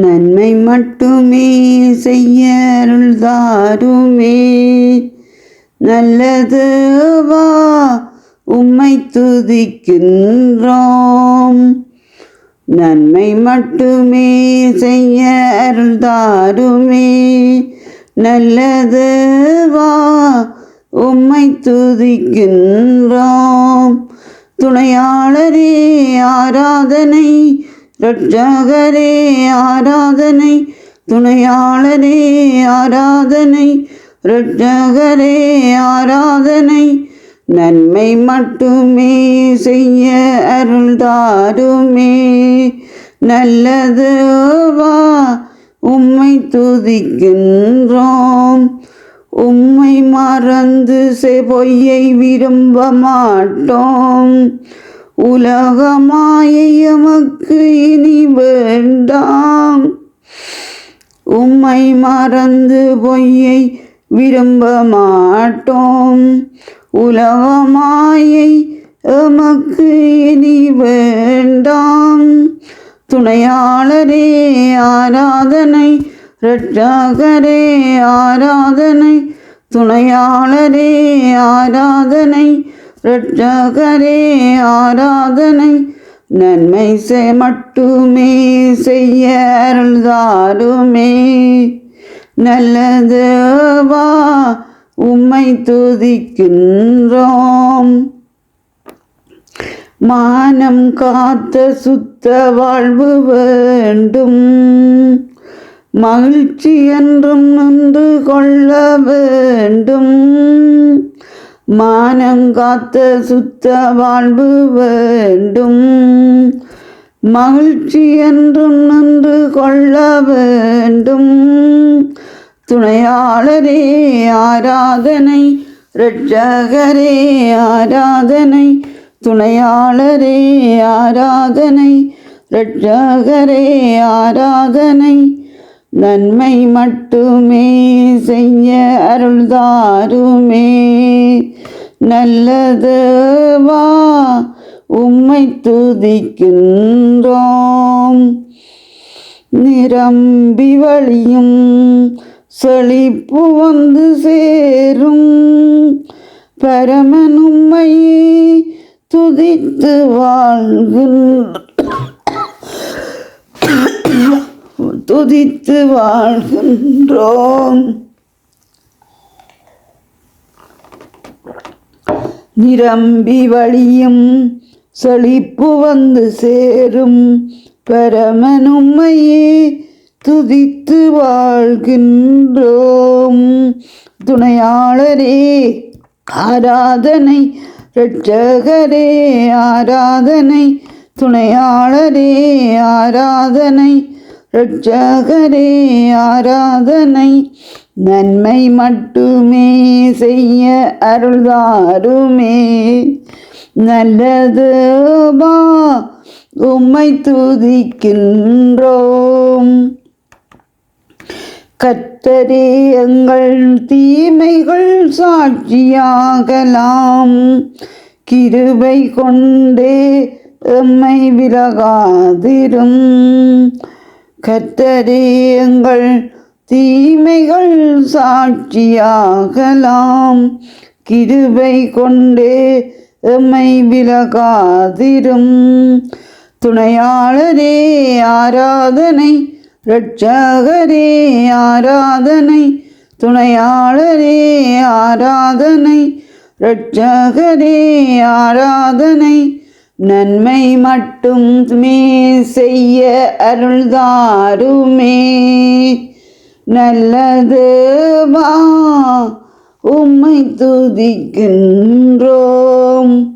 நன்மை மட்டுமே செய்ய அருள்தாருமே நல்லது வா உம்மை துதிக்கின்றோம். நன்மை மட்டுமே செய்ய அருள்தாருமே நல்லது வா உம்மை துதிக்கின்றோம். துணையாளரே ஆராதனை ரட்சகரே ஆராதனை. துணையாளரே ஆராதனை. ரட்சகரே ஆராதனை. நன்மை மட்டுமே செய்ய அருள்தாருமே நல்லது வா உம்மை துதிக்கின்றோம். உம்மை மறந்து செ பொய்யை விரும்ப மாட்டோம். உலகமாயை எமக்கு இனி வேண்டாம். உம்மை மறந்து பொய்யை விரும்ப மாட்டோம் உலகமாயை எமக்கு இனி வேண்டாம். துணையாளரே ஆராதனை ரட்சகரே ஆராதனை. துணையாளரே ஆராதனை ரட்சகரே ஆராதனை நன்மை செய் மட்டுமே செய்ய அருள்தாருமே. நல்லது வா உம்மை துதிக்கின்றோம். மானம் காத்த சுத்த வாழ்வு வேண்டும். மகிழ்ச்சி என்றும் நின்று கொள்ள வேண்டும். மானங்காத்த சுத்த வாழ்வு வேண்டும். மகிழ்ச்சி என்றும் நின்று கொள்ள வேண்டும். துணையாளரே ஆராதனை. இரட்சகரே ஆராதனை. துணையாளரே ஆராதனை. இரட்சகரே ஆராதனை. நன்மை மட்டுமே செய்ய அருள்தாருமே. நல்லதுவா உம்மை துதிக்கின்றோம். நிரம்பி வழியும் செழிப்பு வந்து சேரும். பரமன் துதித்து வாழ்கின்ற துதித்து வாழ்கின்றோம். நிரம்பி வழியும் செழிப்பு வந்து சேரும். பரமனுமையே துதித்து வாழ்கின்றோம். துணையாளரே ஆராதனை இரட்சகரே ஆராதனை. துணையாளரே ஆராதனை. இரட்சகரே ஆராதனை நன்மை மட்டுமே செய்ய அருள்தாருமே. நல்லது பா உம்மை துதிக்கின்றோம். கத்தரே எங்கள் தீமைகள் சாட்சியாகலாம். கிருபை கொண்டே எம்மை விலகாதிரும். கத்தரே எங்கள் தீமைகள் சாட்சியாகலாம். கிருபை கொண்டே எம்மை விலகாதிரும். துணையாளரே ஆராதனை. இரட்சகரே ஆராதனை. துணையாளரே ஆராதனை. இரட்சகரே ஆராதனை. நன்மை மட்டும் மே செய்ய அருள்தாருமே. நல்லது வா உம்மை துதிக்கின்றோம்.